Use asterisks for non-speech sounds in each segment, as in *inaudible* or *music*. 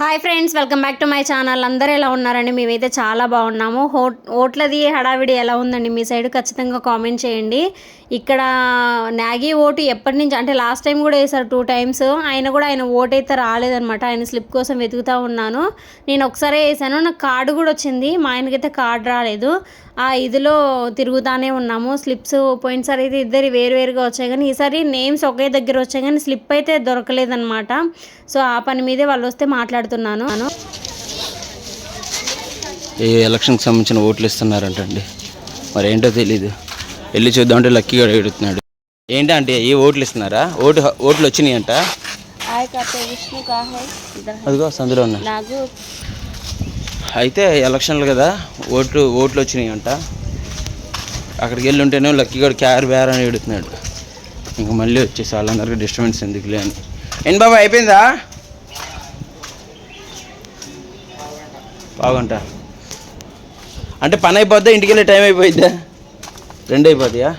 Hi friends welcome back to my channel. అందరూ ఎలా ఉన్నారండి? మేమైతే చాలా బాగున్నాము. హో ఓట్లది హడావిడి ఎలా ఉందండి? మీ సైడ్ ఖచ్చితంగా కామెంట్ చేయండి. ఇక్కడ నాగి ఓటు ఎప్పటి నుంచి అంటే లాస్ట్ టైం కూడా వేశారు టూ టైమ్స్. ఆయన కూడా ఆయన ఓటు అయితే రాలేదనమాట ఆయన స్లిప్ కోసం వెతుకుతూ ఉన్నాను. నేను ఒకసారి వేసాను నాకు కార్డు కూడా వచ్చింది. మా ఆయనకైతే కార్డు రాలేదు. ఆ ఇదిలో తిరుగుతానే ఉన్నాము. స్లిప్స్ పోయినసారి అయితే ఇద్దరు వేరువేరుగా వచ్చాయి. కానీ ఈసారి నేమ్స్ ఒకే దగ్గర వచ్చాయి. కానీ స్లిప్ అయితే దొరకలేదన్నమాట. సో ఆ పని మీదే వాళ్ళు వస్తే మాట్లాడుతున్నాను. ఈ ఎలక్షన్కి సంబంధించిన ఓట్లు ఇస్తున్నారంటండి. మరి ఏంటో తెలీదు. వెళ్ళి చూద్దామంటే లక్కీగా అడుగుతున్నాడు ఏంటి అంటే ఏ ఓట్లు ఇస్తున్నారా? ఓటు ఓట్లు వచ్చినాయి అంట విష్ణు కా అదిగో సందులో ఉన్నాయి. అయితే ఎలక్షన్లు కదా ఓట్లు ఓట్లు వచ్చినాయి అంట అక్కడికి వెళ్ళి ఉంటేనే లక్కీగా క్యార్ బ్యార్ అని ఎడుతున్నాడు ఇంకా మళ్ళీ వచ్చేసి వాళ్ళందరికీ డిస్టర్బెన్స్ ఎందుకులే అని. ఏం బాబా అయిపోయిందా? బాగుంటా. అంటే పని అయిపోద్దా? ఇంటికి వెళ్ళే టైం అయిపోయిద్దా? రెండు అయిపోతాయా.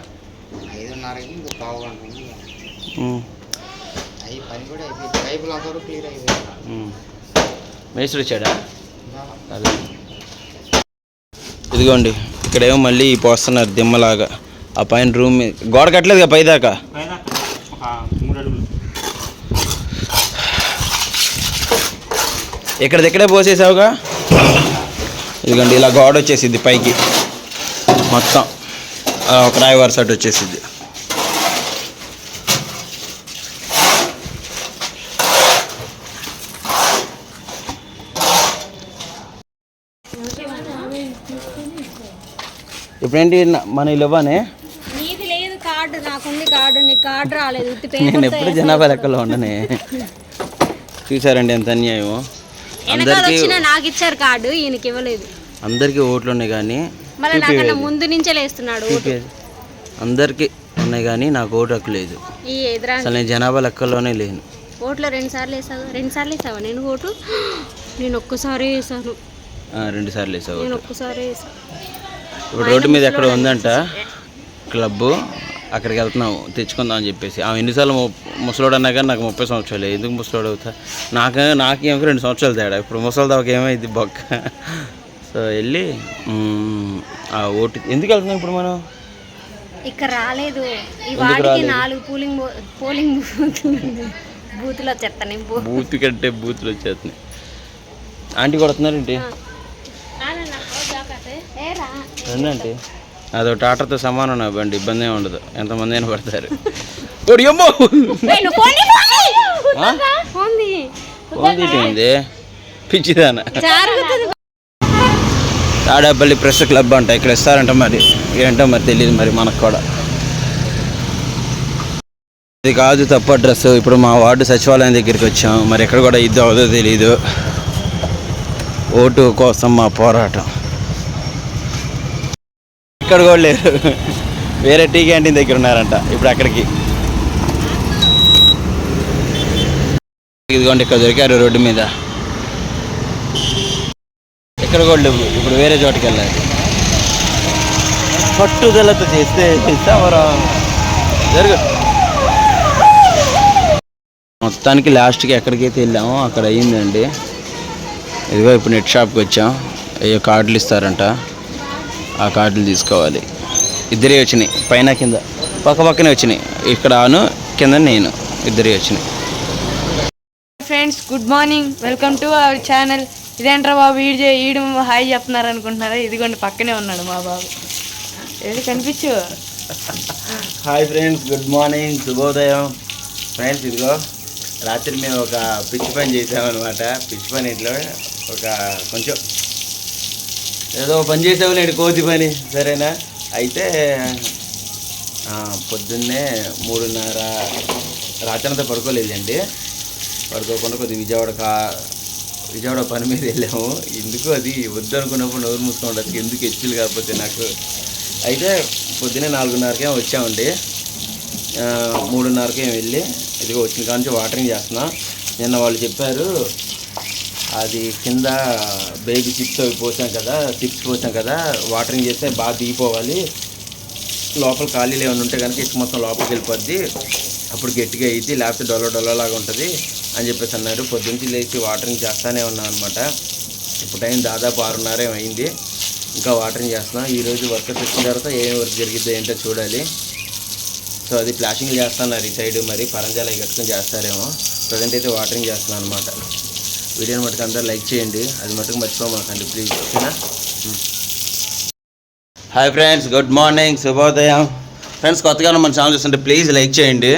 మేస్త్రి వచ్చాడా? ఇదిగోండి ఇక్కడేమో మళ్ళీ పోస్తున్నారు దిమ్మలాగా. ఆ పైన రూమ్ గోడ కట్టలేదు పైదాకా? ఇక్కడిదిక్కడే పోసేసావుగా? ఇదిగోండి ఇలా గోడ వచ్చేసిద్ది పైకి. మొత్తం. ఒక రాయి వరుస అటు న- మన ఇవ్వనే లేదు కార్డు నాకుంది కార్డు నీకు కార్డు రాలేదు నేను ఎప్పుడు జనాభా లెక్కలో ఉండనే. చూసారండి ఎంత అన్యాయం అందరికీ నాకు ఇచ్చారు కార్డు ఈయనకి ఇవ్వలేదు. అందరికీ ఓట్లు ఉన్నాయి కానీ మళ్ళీ నాకన్నా ముందు నుంచే లేస్తున్నాడు అందరికీ ఉన్నాయి కానీ నాకు ఓటు హక్కు లేదు. అసలు నేను జనాభా లెక్కల్లోనే లేను. ఓట్లో రెండు సార్లు వేసావు? రెండు సార్లు వేసావా? నేను ఓటు? *gasps* నేను ఒక్కసారి వేసాను. రెండు సార్లు వేసావు నేను ఒక్కసారి వేసాను ఇప్పుడు రోడ్డు మీద ఎక్కడ ఉందంట. క్లబ్ అక్కడికి వెళ్తున్నాము తెచ్చుకుందాం అని చెప్పేసి. ఆమె ఎన్నిసార్లు ముసలోడు అన్నా కానీ నాకు ముప్పై సంవత్సరాలు. ఎందుకు ముసలోడు అవుతా? నాకు నాకేమో రెండు సంవత్సరాలు తేడా. ఇప్పుడు ముసలి దాకా ఏమైంది బొక్క. సో వెళ్ళి ఆ ఓటు ఎందుకు వెళ్తున్నాం ఇప్పుడు మనం? ఇక్కడ రాలేదు. ఈ వాడికి నాలుగు పోలింగ్ బూతులు బూత్ కంటే బూత్లు వచ్చేస్తున్నాయి ఆంటీ కూడా వస్తున్నారు ఏంటి రండి అదో టాటర్తో సమానం నా బండి ఇబ్బంది ఏమి ఉండదు. ఎంతమంది అయినా పడతారు. *laughs* ఓడి అమ్మో! పిచ్చిదానా. తాడేపల్లి ప్రెస్ క్లబ్ అంట ఇక్కడ ఇస్తారంట మరి. ఏంటో మరి తెలియదు మరి మనకు కూడా. ఇది కాదు తప్పు అడ్రస్. ఇప్పుడు మా వార్డు సచివాలయం దగ్గరికి వచ్చాం. మరి ఎక్కడ కూడా ఇది అవదో తెలియదు ఓటు కోసం మా పోరాటం. ఇక్కడ కూడా లేరు. వేరే టీ క్యాంటీన్ దగ్గర ఉన్నారంట ఇప్పుడు అక్కడికి. ఇదిగోండి ఇక్కడ దొరికారు రోడ్డు మీద. ఇక్కడ కూడా లేవు ఇప్పుడు వేరే చోటుకి వెళ్ళాలి. పట్టుదలతో చేస్తే సమరం జరుగు. మొత్తానికి లాస్ట్కి ఎక్కడికైతే వెళ్ళామో అక్కడ అయ్యిందండి. ఇదిగో ఇప్పుడు నెట్ షాప్కి వచ్చాం. అయ్యో కార్డులు ఇస్తారంట. ఆ కార్డులు తీసుకోవాలి. ఇద్దరే వచ్చినాయి పైన కింద పక్క పక్కనే వచ్చినాయి. ఇక్కడ ఆను కింద నేను ఇద్దరే వచ్చినాయి. Friends good morning welcome to our channel ఇదేంట్రా బాబు ఈడు ఈడు హాయ్ చెప్తున్నారు అనుకుంటున్నారా ఇదిగోండి పక్కనే ఉన్నాడు మా బాబు. ఏది కనిపించు? హాయ్ ఫ్రెండ్స్ గుడ్ మార్నింగ్ శుభోదయం. ఫ్రెండ్స్ ఇదిగో రాత్రి మేము ఒక పిచ్చి పని చేసామన్నమాట. పిచ్చి పని ఇట్లా ఒక కొంచెం ఏదో పని చేసాము నేను కోతి పని సరేనా? అయితే పొద్దున్నే మూడున్నర రాత్రంతా పడుకోలేదండి. పడుకోకుండా కొద్దిగా విజయవాడ కా విజయవాడ పని మీద వెళ్ళాము. ఎందుకు అది? వద్దు అనుకున్నప్పుడు నోరు మూసుకోండి ఎందుకు ఎచ్చులు కాకపోతే నాకు? అయితే పొద్దున్నే నాలుగున్నరకే వచ్చామండి. మూడున్నరకే వెళ్ళి ఇదిగో వచ్చిన కాడ నుంచి వాటరింగ్ చేస్తున్నా. నిన్న వాళ్ళు చెప్పారు అది కింద బేబీ చిప్స్ అవి పోసాం కదా చిప్స్ పోసాం కదా వాటరింగ్ చేస్తే బాగా దిగిపోవాలి. లోపల ఖాళీలు ఏమైనా ఉంటే కనుక ఇసుక మొత్తం లోపలికి వెళ్ళిపోద్ది. అప్పుడు గట్టిగా అయ్యిద్ది లేకపోతే డొల్ల డొల్లలాగా ఉంటుంది అని చెప్పేసి అన్నారు. పొద్దుంచి లేచి వాటరింగ్ చేస్తానే ఉన్నాం అనమాట ఇప్పుడు టైం దాదాపు ఆరున్నర అయింది. ఇంకా వాటరింగ్ చేస్తున్నాం. ఈరోజు వర్క్ వచ్చిన తర్వాత ఏం వర్క్ జరిగిద్దో ఏంటో చూడాలి. సో అది ప్లాషింగ్ చేస్తున్నారు ఈ సైడ్ మరి. పరంజాలు కట్టుకొని చేస్తారేమో. ప్రజెంట్ అయితే వాటరింగ్ చేస్తున్నాను అనమాట వీడియోని మటుకు అందరూ లైక్ చేయండి. అది మటుకు మర్చిపోమాకండి ప్లీజ్ ఓకేనా? హాయ్ ఫ్రెండ్స్ గుడ్ మార్నింగ్ శుభోదయం. ఫ్రెండ్స్ కొత్తగా మన ఛానల్ చూస్తుంటే ప్లీజ్ లైక్ చేయండి.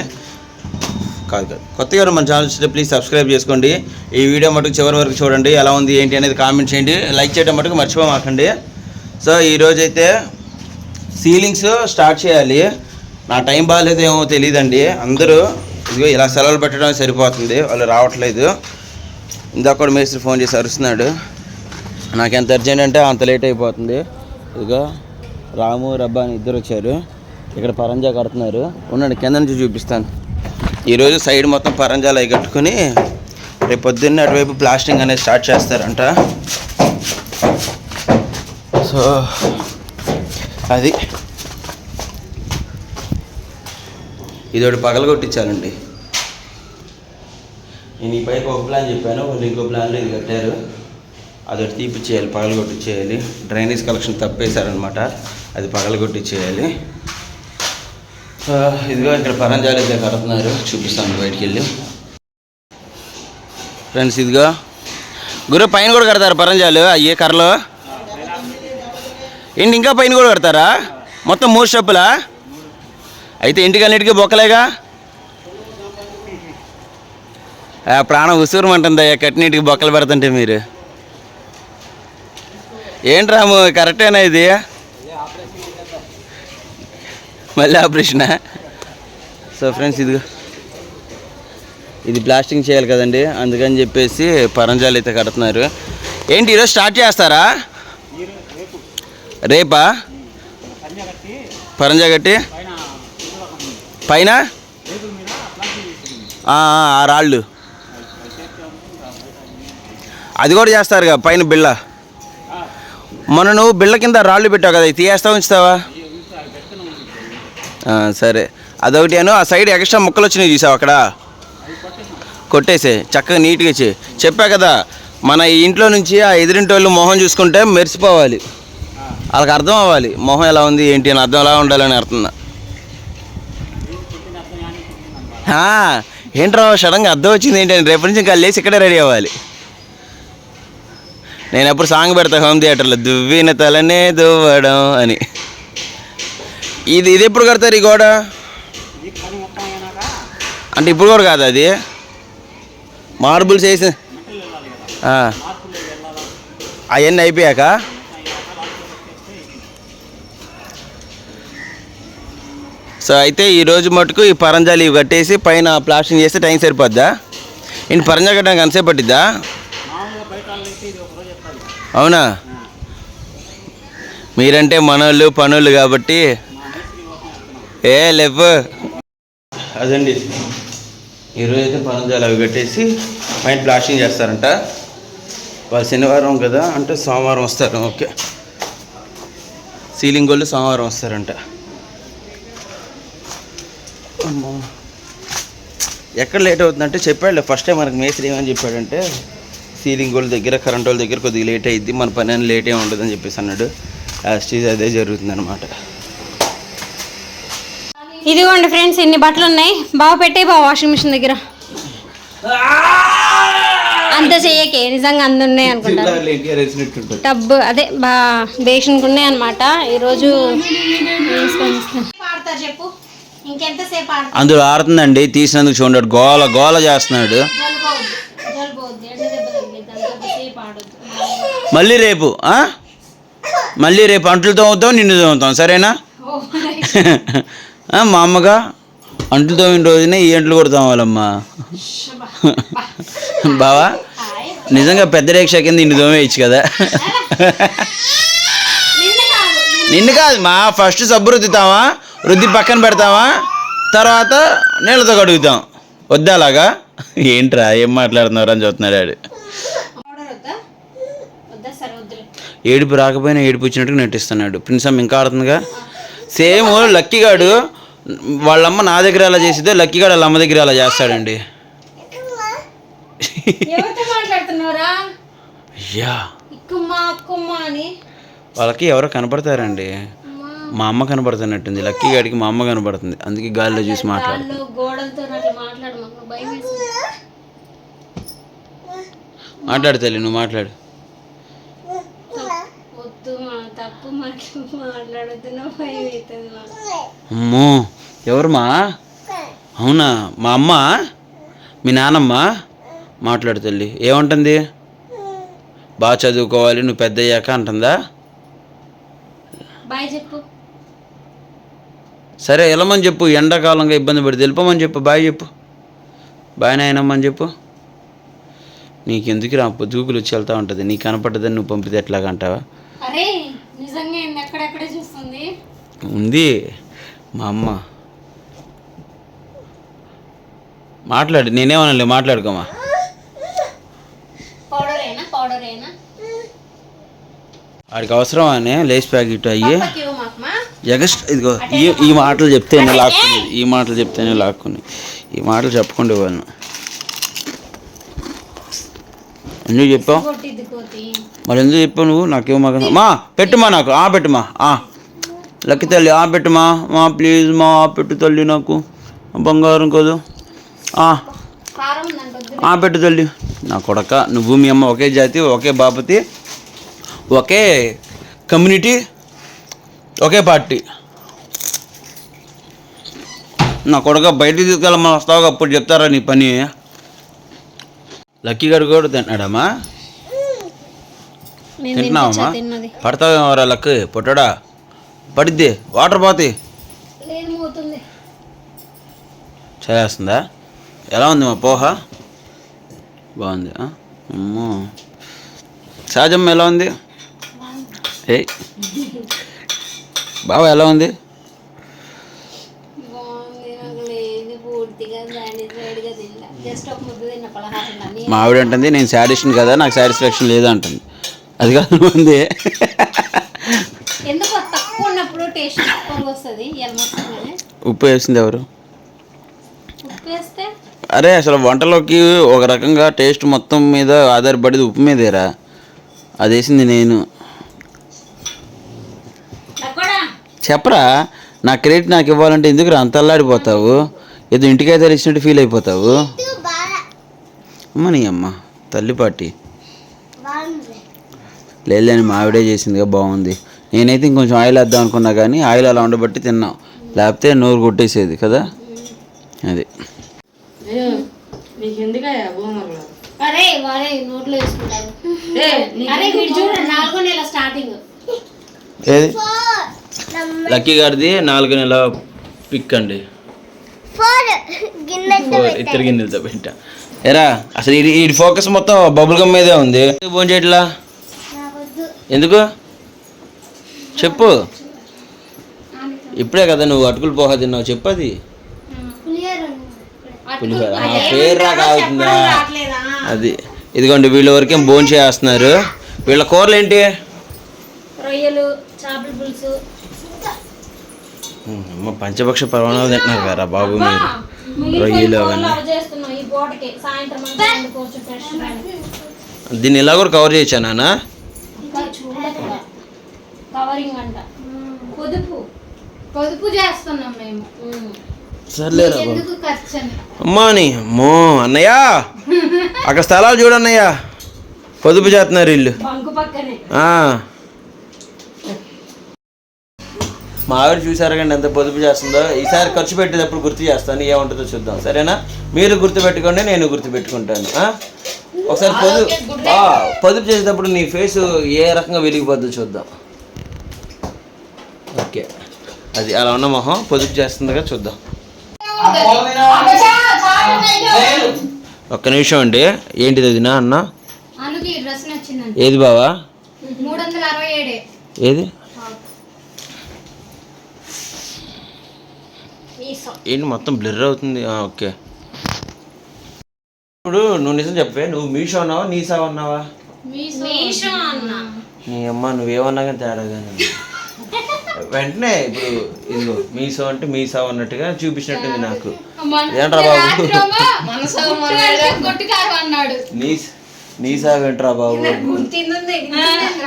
కాదు కాదు. కొత్తగా మన ఛానల్ చూస్తుంటే ప్లీజ్ సబ్స్క్రైబ్ చేసుకోండి. ఈ వీడియో మటుకు చివరి వరకు చూడండి. ఎలా ఉంది ఏంటి అనేది కామెంట్ చేయండి. లైక్ చేయడం మటుకు మర్చిపోమాకండి సో ఈరోజు అయితే సీలింగ్స్ స్టార్ట్ చేయాలి. నా టైం బాగాలేదేమో తెలియదండి. అందరూ ఇదిగో ఇలా సెలవులు పెట్టడం సరిపోతుంది. వాళ్ళు రావట్లేదు. ఇందాక కూడా మేస్త్రి ఫోన్ చేసి అరుస్తున్నాడు. నాకు ఎంత అర్జెంట్ అంటే అంత లేట్ అయిపోతుంది. ఇదిగో రాము రబ్బా అని ఇద్దరు వచ్చారు. ఇక్కడ పరంజా కడుతున్నారు. ఉండండి కింద నుంచి చూపిస్తాను. ఈరోజు సైడ్ మొత్తం పరంజాలు అవి కట్టుకుని రేపు పొద్దున్న అటువైపు ప్లాస్టింగ్ అనేది స్టార్ట్ చేస్తారంట. సో అది. ఇది ఒకటి నేను ఈ పైకి ఒక ప్లాన్ చెప్పాను వాళ్ళు ఇంకో ప్లాన్లో ఇది కట్టారు. అదొకటి తీపిచ్చేయాలి పగలుగొట్టించేయాలి డ్రైనేజ్ కలెక్షన్ తప్పేశారనమాట అది పగలగొట్టించేయాలి ఇదిగో ఇక్కడ పరంజాలు అయితే కడుతున్నారు. చూపిస్తాను బయటికి వెళ్ళి ఫ్రెండ్స్ ఇదిగో. గురు పైన కూడా కడతారు పరంజాలు అయ్యే కర్రలు. ఏంటి ఇంకా పైన కూడా కడతారా? మొత్తం మూడు స్టెప్పులా అయితే ఇంటికన్నిటికీ బొక్కలేగా? ప్రాణం ప్రాణం ఉసూరమంటుందయ్యా కట్నీటికి బొక్కలు పెడుతుంటే మీరు. ఏంటి రాము కరెక్టేనా ఇది? మళ్ళీ ఆపరేషనా? సో ఫ్రెండ్స్ ఇదిగో. ఇది ప్లాస్టింగ్ చేయాలి కదండి అందుకని చెప్పేసి పరంజాలు అయితే కడుతున్నారు. ఏంటి ఈరోజు స్టార్ట్ చేస్తారా? రేపా? పరంజా కట్టి? పైన? ఆ రాళ్ళు. అది కూడా చేస్తారుగా పైన బిళ్ళ. మొన్న నువ్వు బిళ్ళ కింద రాళ్ళు పెట్టావు కదా తీయేస్తావు ఉంచుతావా? సరే. అదొకటి అను ఆ సైడ్ ఎక్స్ట్రా ముక్కలు వచ్చినాయి చూసావు అక్కడ? కొట్టేసే చక్కగా నీట్గా చే చెప్పా కదా మన ఇంట్లో నుంచి ఆ ఎదురింటి వాళ్ళు మొహం చూసుకుంటే మెరిసిపోవాలి. వాళ్ళకి అర్థం అవ్వాలి మొహం ఎలా ఉంది ఏంటి అని అర్థం ఎలా ఉండాలని అర్థం ఏంట్రా సడన్గా అర్థం వచ్చింది ఏంటి అని రేపటి నుంచి ఇంకా లేచి ఇక్కడే రెడీ అవ్వాలి. నేను ఎప్పుడు సాంగ్ పెడతా హోమ్ థియేటర్లో దువ్విన తలనే దువ్వడం అని. ఇది ఇది ఎప్పుడు కడతారు ఈ గోడ? అంటే ఇప్పుడు కూడా కాదు అది? మార్బుల్స్ వేసి అవన్నీ అయిపోయాక? సో అయితే ఈ రోజు మటుకు ఈ పరంజాలు ఇవి కట్టేసి పైన ప్లాస్టింగ్ చేస్తే టైం సరిపోద్దా? ఇంటి పరంజా కట్టడానికి ఎంతసేపు పట్టిద్దా? అవునా? మీరంటే మనోళ్ళు పనులు కాబట్టి. ఏ లేవు అదండి. ఈరోజు అయితే పరంజాలు అవి కట్టేసి మైండ్ ప్లాస్టింగ్ చేస్తారంట. వాళ్ళు శనివారం కదా అంటే సోమవారం వస్తారు. ఓకే. సీలింగ్ వాళ్ళు సోమవారం వస్తారంట. ఎక్కడ లేట్ అవుతుందంటే చెప్పాడు ఫస్ట్ టైం మనకి మేస్త్రి ఏమని చెప్పాడంటే సీలింగ్ వాళ్ళ దగ్గర కరెంట్ వాళ్ళ దగ్గర కొద్దిగా లేట్ అయ్యిద్ది మన పని అని లేట్ ఏమి ఉండదని చెప్పేసి అన్నాడు. యాస్టీజ్ అదే జరుగుతుంది అనమాట ఇదిగోండి ఫ్రెండ్స్ ఇన్ని బట్టలు ఉన్నాయి. బాగా పెట్టే బా వాషింగ్ మిషన్ దగ్గర. అంత చెయ్యకే. నిజంగా అంత ఉన్నాయి అనుకుంటారు టబ్ అదే బా బేషన్కి ఉన్నాయి అనమాట ఈరోజు చెప్పు. ఇంకెంతసేపు అందులో ఆడుతుందండి. తీసినందుకు చూడండి. గోల గోల చేస్తున్నాడు. మళ్ళీ రేపు మళ్ళీ రేపు అంట్లు తోముతాం నిన్ను తోముతాం సరేనా? మా అమ్మగా అంట్లు తోమిన రోజునే ఈ అంట్లు కూడా తోమాలమ్మా. బావా నిజంగా పెద్ద రేక్ష కింద ఇన్ని తోమేయచ్చు కదా. నిన్ను కాదు మా ఫస్ట్ సబ్బు రుద్దుతామా రుద్ది పక్కన పెడతామా తర్వాత నీళ్ళతో కడుగుతాం. వద్దాలాగా ఏంట్రా ఏం మాట్లాడుతున్నారు అని చూస్తున్నాడు ఆడు పౌడర్ వద్దా వద్దా సరే వద్దులే ఏడుపు రాకపోయినా ఏడుపు వచ్చినట్టుగా నటిస్తున్నాడు. ప్రిన్సమ్ ఇంకా ఆడుతుందిగా. సేమ్ లక్కీగాడు వాళ్ళమ్మ నా దగ్గర అలా చేసిద్దో లక్కీగాడు వాళ్ళ అమ్మ దగ్గర అలా చేస్తాడండి. అయ్యా. వాళ్ళకి ఎవరో కనపడతారండి. మా అమ్మ కనపడుతున్నట్టుంది. లక్కీ గాడికి మా అమ్మ కనపడుతుంది. అందుకే గాలిలో చూసి మాట్లాడు. మాట్లాడు తల్లి నువ్వు మాట్లాడు. వద్దు మా తప్పు మాటలు మాట్లాడుతున్నా భయం అవుతుంది మాకు. అమ్మో ఎవరమ్మా? అవునా? మా అమ్మ? మీ నానమ్మ మాట్లాడు తల్లి. ఏమంటుంది? బాగా చదువుకోవాలి నువ్వు పెద్ద అయ్యాక అంటుందా? బాయ్ చెప్పు. సరే వెళ్ళమని చెప్పు. ఎండాకాలంగా ఇబ్బంది పడి వెళ్ళిపోమని చెప్పు. బాయ్ చెప్పు. బాయ్ నాయనమ్మని చెప్పు. నీకెందుకు రా పొద్దుగులు వచ్చి వెళ్తా ఉంటుంది. నీకు కనపడ్డదని నువ్వు పంపితే ఎట్లాగా అంటావా? అరే నిజంగా ఏంది? ఎక్కడెక్కడే చూస్తుంది? ఉంది. మా అమ్మ. మాట్లాడు నేనేమనలే మాట్లాడుకోమా. పౌడర్ అయినా పౌడర్ అయినా వాడికి అవసరం అనే లేస్ ప్యాకెట్ అయ్యి ఎగస్ట్ ఇదిగో ఈ ఈ మాటలు చెప్తేనే లాక్కునేది ఈ మాటలు చెప్తేనే లాక్కుని. ఈ మాటలు చెప్పకుండా ఇవ్వను ఎందుకు చెప్పావు? మరి ఎందుకు చెప్పావు నువ్వు? నాకేమో మాకు మా పెట్టుమా నాకు ఆ పెట్టుమా ఆ. లక్కి తల్లి ఆ పెట్టుమా మా ప్లీజ్ మా ఆ పెట్టు తల్లి నాకు. బంగారం కాదు. ఆ. పెట్టు తల్లి. నా కొడక నువ్వు మీ అమ్మ ఒకే జాతి ఒకే బాపతి ఒకే కమ్యూనిటీ ఒకే పార్టీ. నా కొడక బయటికి తీసుకెళ్ళమని వస్తావు అప్పుడు చెప్తారా నీ పని? లక్కీ గడు కూడా తింటున్నాడమ్మా? నేను తింటున్నావమ్మా? తిన్నది. పడతావేమోరా లక్కి పొట్టడా? పడిద్ది వాటర్ పోతుంది. చేస్తుందా? ఎలా ఉంది మా పోహ? బాగుంది? అమ్మో. సహజమ్మ ఎలా ఉంది? ఏ బావ ఎలా ఉంది? మా ఆవిడ అంటుంది నేను సాటిస్ఫాక్షన్ కదా నాకు సాటిస్ఫాక్షన్ లేదు అంటుంది. అది కాదు ఉంది ఎందుకు తక్కువ ఉన్నప్పుడు టేస్ట్ తక్కువ వస్తుంది. ఎల్లమొస్తుంది ఉప్పు వేసింది ఎవరు? అరే అసలు వంటలోకి ఒక రకంగా టేస్ట్ మొత్తం మీద ఆధారపడేది ఉప్పు మీదేరా అది వేసింది నేను. చెప్పరా నా క్రెడిట్ నాకు ఇవ్వాలంటే ఎందుకు అంత అల్లాడిపోతావు ఏదో ఇంటికైతే ఇచ్చినట్టు ఫీల్ అయిపోతావు? అమ్మ నీ అమ్మ తల్లిపాటి లేదని మా ఆవిడే చేసిందిగా బాగుంది. నేనైతే ఇంకొంచెం ఆయిల్ వేద్దాం అనుకున్నా కానీ ఆయిల్ అలా ఉండబట్టి తిన్నాం. లేకపోతే నోరు కొట్టేసేది కదా? అది. ఏది? లక్కీ గారిది నాలుగు నెల పిక్ అండి. ఇద్దరు గిన్నెలతో పెట్టా. ఎరా అసలు ఈ ఈ ఫోకస్ మొత్తం బబుల్ గమ్ మీదే ఉంది. ఫోన్ చేయట్లా? ఎందుకు? చెప్పు. ఇప్పుడే కదా నువ్వు అటుకులు పోహ తిన్నావు చెప్పు అది. పులిహోర పేరు రావట్లేదా? అది. ఇదిగోండి వీళ్ళ వరకేం భోజనం చేస్తున్నారు. వీళ్ళ కూరలు ఏంటి? రొయ్యలు చేపల పులుసు. అమ్మ పంచపక్ష పర్వణాలు తింటున్నారు కదా బాబు మీరు. రొయ్యలు అవన్నీ. దీన్ని ఇలా కూడా కవర్ చేయొచ్చా నాన్న? సర్లేరా అని అమ్మా నీ అమ్మో అన్నయ్య. అక్కడ స్థలాలు చూడన్నయ్య పొదుపు చేస్తున్నారు ఇల్లు బంకు పక్కనే ఆ. మా ఆవిడ చూసారు కండి ఎంత పొదుపు చేస్తుందో ఈసారి ఖర్చు పెట్టేటప్పుడు గుర్తు చేస్తాను ఏముంటుందో చూద్దాం. సరేనా? మీరు గుర్తు పెట్టుకోండి నేను గుర్తు పెట్టుకుంటాను ఆ? ఒకసారి పొదుపు పొదుపు చేసేటప్పుడు నీ ఫేస్ ఏ రకంగా వెలిగిపోద్దో చూద్దాం. ఓకే. అది అలా ఉన్న మొహం పొదుపు చేస్తుందిగా చూద్దాం. ఒక్క నిమిషం అండి. ఏంటిది అది నా అన్న? ఏది బావా? ఏది? ఏంటి మొత్తం బ్లర్ అవుతుంది? ఆ, ఓకే. ఇప్పుడు నువ్వు నిజం చెప్పే నువ్వు మీషో అన్నావా నీసా అన్నావా? మీషో అన్న. నీ అమ్మ నువ్వేమన్నా కానీ తేడా కానీ. వెంటనే ఇప్పుడు ఇదిగో మీసో అంటే మీసా అన్నట్టుగా చూపించినట్టుంది నాకు. ఏంట్రా బాబు? కొట్టుకారు అన్నాడు. నీ నీ సాగంట్రా బాబు?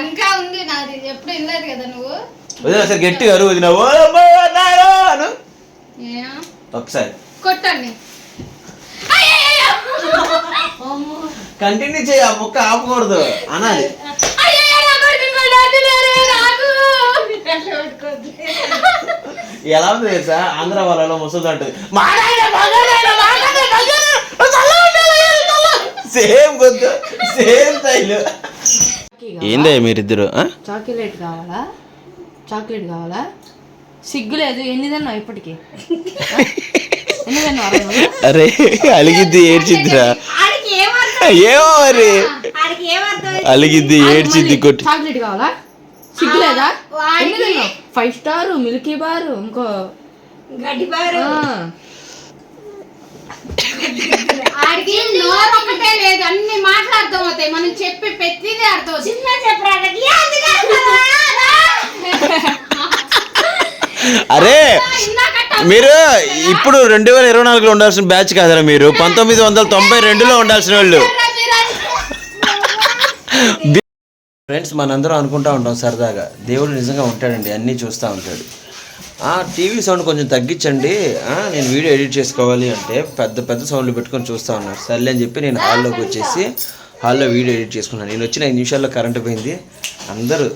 ఇంకా ఉంది నాది. ఎప్పుడు కదా నువ్వు? వదిన ఒకసారి గట్టిగా అరువు వదిన ఓ అమ్మో, నాయనో! అను ఒకసారి కొట్టండి. *laughs* కంటిన్యూ చేయి ముక్క ఆపకూడదు. అనాలి. ఎలా ఉంది తెలుసా? ఆంధ్ర వాళ్ళలో ముసలి అంటుంది. సేమ్ గొంతు సేమ్ స్టైల్. ఏందే మీరిద్దరు? చాక్లెట్ కావాలా? చాక్లెట్ కావాలా? సిగ్గు లేదు ఎన్ని తిన్నావు ఇప్పటికి? *laughs* ఎన్ని తిన్నావు నువ్వు అరే అలిగిద్ది ఏడ్చిద్దిరా? ఏమో మరి. అలిగిద్ది ఏడ్చిద్ది కొట్టి. చాక్లెట్ కావాలా? సిగ్గు లేదా ఎన్ని తిన్నావు? ఫైవ్ స్టార్ మిల్కీ బార్ ఇంకో ఆ, ఆడికి నోరు ఒకటే లేదు. అన్ని అవుతాయి మనం చెప్పి ప్రతిదీ అర్థం చిన్న *laughs* అరే మీరు ఇప్పుడు రెండు వేల ఇరవై నాలుగులో ఉండాల్సిన బ్యాచ్ కాదరా మీరు. పంతొమ్మిది వందల తొంభై రెండులో ఉండాల్సిన వాళ్ళు. ఫ్రెండ్స్ మనందరం అనుకుంటా ఉంటాం సరదాగా. దేవుడు నిజంగా ఉంటాడండి అన్నీ చూస్తూ ఉంటాడు. ఆ టీవీ సౌండ్ కొంచెం తగ్గించండి. ఆ, నేను వీడియో ఎడిట్ చేసుకోవాలి అంటే పెద్ద పెద్ద సౌండ్లు పెట్టుకొని చూస్తూ ఉన్నారు. సర్లే అని చెప్పి నేను హాల్లోకి వచ్చేసి హాల్లో వీడియో ఎడిట్ చేసుకున్నాను. నేను వచ్చిన ఐదు నిమిషాల్లో కరెంట్ పోయింది. అందరూ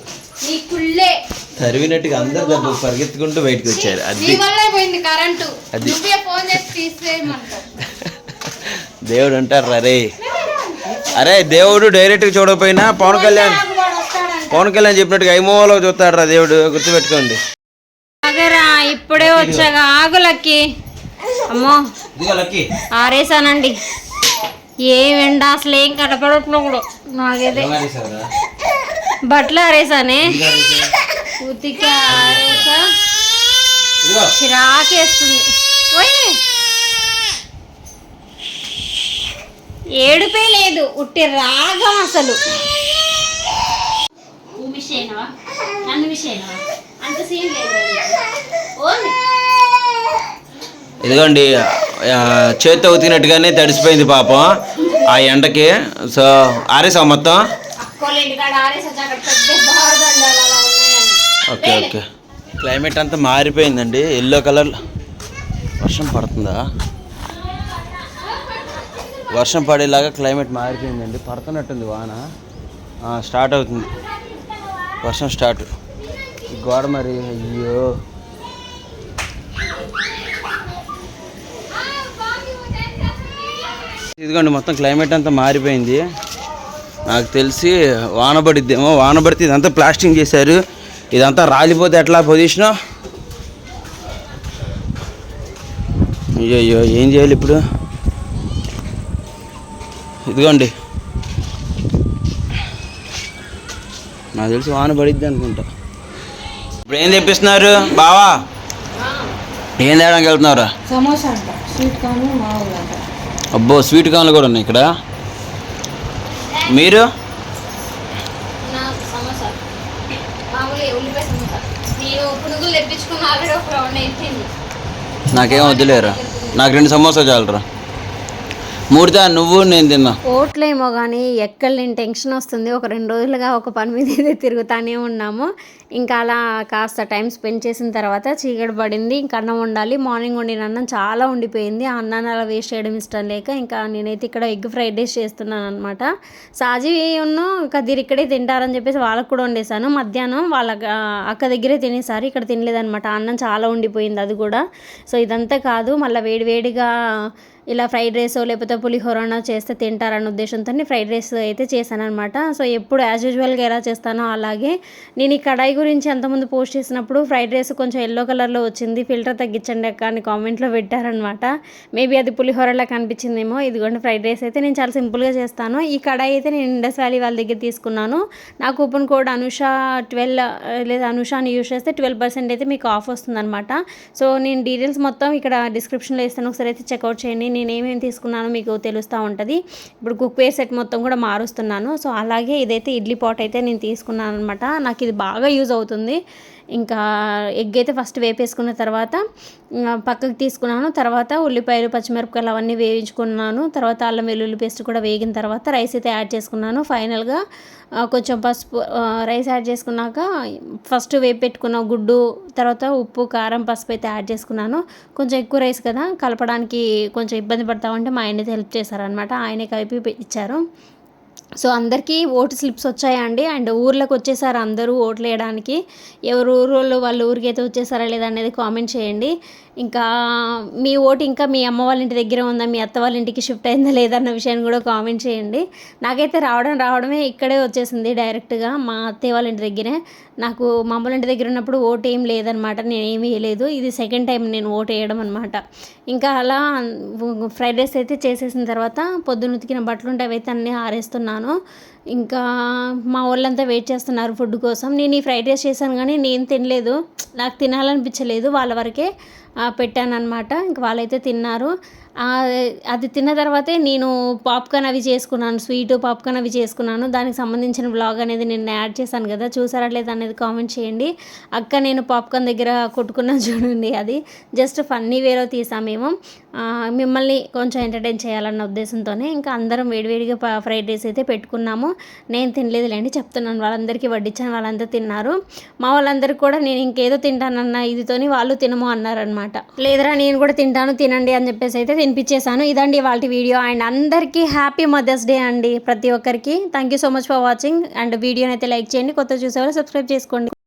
తరివినట్టుగా అందరు దాంట్లో పరిగెత్తుకుంటూ బయటకు వచ్చారు. అది వల్లే పోయింది కరెంటు. అది. దేవుడు అంటారు అరే అరే దేవుడు డైరెక్ట్గా చూడకపోయినా పవన్ కళ్యాణ్ పవన్ కళ్యాణ్ చెప్పినట్టుగా ఐమోలో చూస్తాడు రా దేవుడు గుర్తుపెట్టుకోండి. ఇప్పుడే వచ్చాగా ఆగులకి అమ్మో ఇదిగో లక్కీ. ఆరేసానండి. ఏమెండ అసలు ఏం కనపడట్లేదు కూడా. నాకైతే బట్టలు ఆరేసానే. ఉతికి చిరాకేస్తుంది. ఏడుపే లేదు. ఉట్టి రాగం అసలు. విషయనవా నన్ను విషయనవా అంత సీన్ లేదు. ఓన్లీ ఇదిగోండి చేత్తో ఉతికినట్టుగానే తడిసిపోయింది పాపం ఆ ఎండకి. సో ఆరేసావు మొత్తం? ఆరేసి వచ్చి అక్కడ పెద్ద బాధండాలు అలా ఉన్నాయని ఓకే ఓకే. క్లైమేట్ అంతా మారిపోయిందండి. ఎల్లో కలర్ వర్షం పడుతుందా? వర్షం పడేలాగా క్లైమేట్ మారిపోయిందండి. పడుతున్నట్టుంది వాన. స్టార్ట్ అవుతుంది. వర్షం స్టార్ట్ ఈ గోడ మరి అయ్యో. ఇదిగోండి మొత్తం క్లైమేట్ అంతా మారిపోయింది. నాకు తెలిసి వాన పడిద్దేమో వాన పడితే ఇదంతా ప్లాస్టింగ్ చేశారు. ఇదంతా రాలిపోతే ఎట్లా పొజిషను? అయ్యో ఏం చేయాలి ఇప్పుడు? ఇదిగోండి. నాకు తెలిసి వాన పడిద్ది అనుకుంటా. ఇప్పుడు ఏం తెప్పిస్తున్నారు? బావా? ఏం తేడానికి వెళ్తున్నారా? అబ్బో స్వీట్ కార్న్లు కూడా ఉన్నాయి ఇక్కడ. మీరు నాకు సమోసా మామూలు ఉల్లిపాయ సమోసా నేను పునుగులు తెప్పించుకున్న ఆల్రెడీ ఒక రౌండ్ అయిపోయింది నాకేం వద్దులేరా. నాకు రెండు సమోసా చాలరా. మూడితే నువ్వు నేను తిన్నా. ఓట్లేమో కానీ ఎక్కడ నేను టెన్షన్ వస్తుంది. ఒక రెండు రోజులుగా ఒక పని మీద అయితే తిరుగుతానే ఉన్నాము. ఇంకా అలా కాస్త టైం స్పెండ్ చేసిన తర్వాత చీకటి పడింది. ఇంకా అన్నం వండాలి. మార్నింగ్ వండిన అన్నం చాలా ఉండిపోయింది. ఆ అన్నాన్ని అలా వేస్ట్ చేయడం ఇష్టం లేక ఇంకా నేనైతే ఇక్కడ ఎగ్ ఫ్రైడ్ రైస్ చేస్తున్నాను అనమాట సాజీ ఉన్న? కదిరి ఇక్కడే తింటారని చెప్పేసి వాళ్ళకు కూడా వండేసాను మధ్యాహ్నం వాళ్ళ అక్క దగ్గరే తినేసారు. ఇక్కడ తినలేదనమాట అన్నం చాలా ఉండిపోయింది అది కూడా. సో ఇదంతా కాదు. మళ్ళీ వేడి వేడిగా ఇలా ఫ్రైడ్ రైస్ లేకపోతే పులిహోరన చేస్తే తింటారన్న ఉద్దేశంతో ఫ్రైడ్ రైస్ అయితే చేశాను అనమాట సో ఎప్పుడు యాజ్ యూజువల్గా ఎలా చేస్తానో అలాగే నేను ఈ కడాయి గురించి అంతకుముందు పోస్ట్ చేసినప్పుడు ఫ్రైడ్ రైస్ కొంచెం ఎల్లో కలర్లో వచ్చింది ఫిల్టర్ తగ్గించండి అక్క అని కామెంట్లో పెట్టారనమాట మేబీ అది పులిహోరలా కనిపించిందేమో ఇదిగోండి ఫ్రైడ్ రైస్ అయితే నేను చాలా సింపుల్గా చేస్తాను. ఈ కడాయి అయితే నేను ఇండస్ వ్యాలీ వాళ్ళ దగ్గర తీసుకున్నాను. నా కూపన్ కోడ్ అనుష ట్వెల్వ్ లేదా అనుష అని యూస్ చేస్తే ట్వెల్వ్ పర్సెంట్ అయితే మీకు ఆఫ్ వస్తుందన్నమాట. సో నేను డీటెయిల్స్ మొత్తం ఇక్కడ డిస్క్రిప్షన్లో ఇస్తాను. ఒకసారి అయితే చెక్అవుట్ చేయండి. నేను ఏమేమి తీసుకున్నానో మీకు తెలుస్తూ ఉంటుంది. ఇప్పుడు కుక్వేర్ సెట్ మొత్తం కూడా మారుస్తున్నాను. సో అలాగే ఇదైతే ఇడ్లీ పాట్ అయితే నేను తీసుకున్నాను అనమాట నాకు ఇది బాగా యూజ్ అవుతుంది. ఇంకా ఎగ్ అయితే ఫస్ట్ వేపేసుకున్న తర్వాత పక్కకు తీసుకున్నాను. తర్వాత ఉల్లిపాయలు పచ్చిమిరపకాయలు అవన్నీ వేయించుకున్నాను. తర్వాత అల్లం వెల్లుల్లి పేస్ట్ కూడా వేగిన తర్వాత రైస్ అయితే యాడ్ చేసుకున్నాను. ఫైనల్గా కొంచెం పసుపు రైస్ యాడ్ చేసుకున్నాక ఫస్ట్ వేపెట్టుకున్న గుడ్డు తర్వాత ఉప్పు కారం పసుపు అయితే యాడ్ చేసుకున్నాను. కొంచెం ఎక్కువ రైస్ కదా కలపడానికి కొంచెం ఇబ్బంది పడతా ఉంటే మా ఆయన అయితే హెల్ప్ చేశారనమాట ఆయనే కలిపి ఇచ్చారు. సో అందరికీ ఓటు స్లిప్స్ వచ్చాయండి. అండ్ ఊర్లోకి వచ్చేసారు అందరూ ఓట్లు వేయడానికి. ఎవరు ఊరోళ్ళు వాళ్ళ ఊరికి అయితే వచ్చేసారా లేదా అనేది కామెంట్ చేయండి. ఇంకా మీ ఓటు ఇంకా మీ అమ్మ వాళ్ళ ఇంటి దగ్గర ఉందా? మీ అత్త వాళ్ళ ఇంటికి షిఫ్ట్ అయిందా లేదా అన్న విషయాన్ని కూడా కామెంట్ చేయండి. నాకైతే రావడం రావడమే ఇక్కడే వచ్చేసింది డైరెక్ట్గా. మా అత్తయ్య వాళ్ళ ఇంటి దగ్గరే. నాకు మా అమ్మ ఇంటి దగ్గర ఉన్నప్పుడు ఓటు ఏం లేదనమాట. నేను ఏమీ వేయలేదు. ఇది సెకండ్ టైం నేను ఓటు వేయడం అనమాట. ఇంకా అలా ఫ్రైడ్ రైస్ అయితే చేసేసిన తర్వాత పొద్దున్న ఉతికిన బట్టలు ఉంటే అవైతే అన్నీ ఆరేస్తున్నాను. ఇంకా మా వాళ్ళంతా వెయిట్ చేస్తున్నారు ఫుడ్ కోసం. నేను ఈ ఫ్రైడ్ రైస్ చేశాను కానీ నేను తినలేదు. నాకు తినాలనిపించలేదు. వాళ్ళ వరకే పెట్టాను అనమాట ఇంక వాళ్ళైతే తిన్నారు. అది తిన్న తర్వాతే నేను పాప్కార్న్ అవి చేసుకున్నాను. స్వీటు పాప్కార్న్ అవి చేసుకున్నాను. దానికి సంబంధించిన బ్లాగ్ అనేది నేను యాడ్ చేశాను కదా. చూసారా లేదా అనేది కామెంట్ చేయండి. అక్క నేను పాప్కార్న్ దగ్గర కొట్టుకున్నాను *laughs* చూడండి అది. జస్ట్ ఫన్నీ వేలో తీసాం మేము. మిమ్మల్ని కొంచెం ఎంటర్టైన్ చేయాలన్న ఉద్దేశంతోనే ఇంకా అందరం వేడివేడిగా ఫ్రైడ్ రైస్ అయితే పెట్టుకున్నాము. నేను తినలేదులేండి చెప్తున్నాను. వాళ్ళందరికీ వడ్డించాను వాళ్ళంతా తిన్నారు. మా వాళ్ళందరికీ కూడా నేను ఇంకేదో తింటానన్న ఇదితోని వాళ్ళు తినము అన్నారనమాట లేదురా నేను కూడా తింటాను తినండి అని చెప్పేసి అయితే తినిపించేశాను ఇదండి వాళ్ళ వీడియో. అండ్ అందరికీ హ్యాపీ మదర్స్ డే అండి ప్రతి ఒక్కరికి. Thank you so much for watching and వీడియోని అయితే లైక్ చేయండి కొత్త చూసేవాళ్ళు సబ్స్క్రైబ్ చేసుకోండి.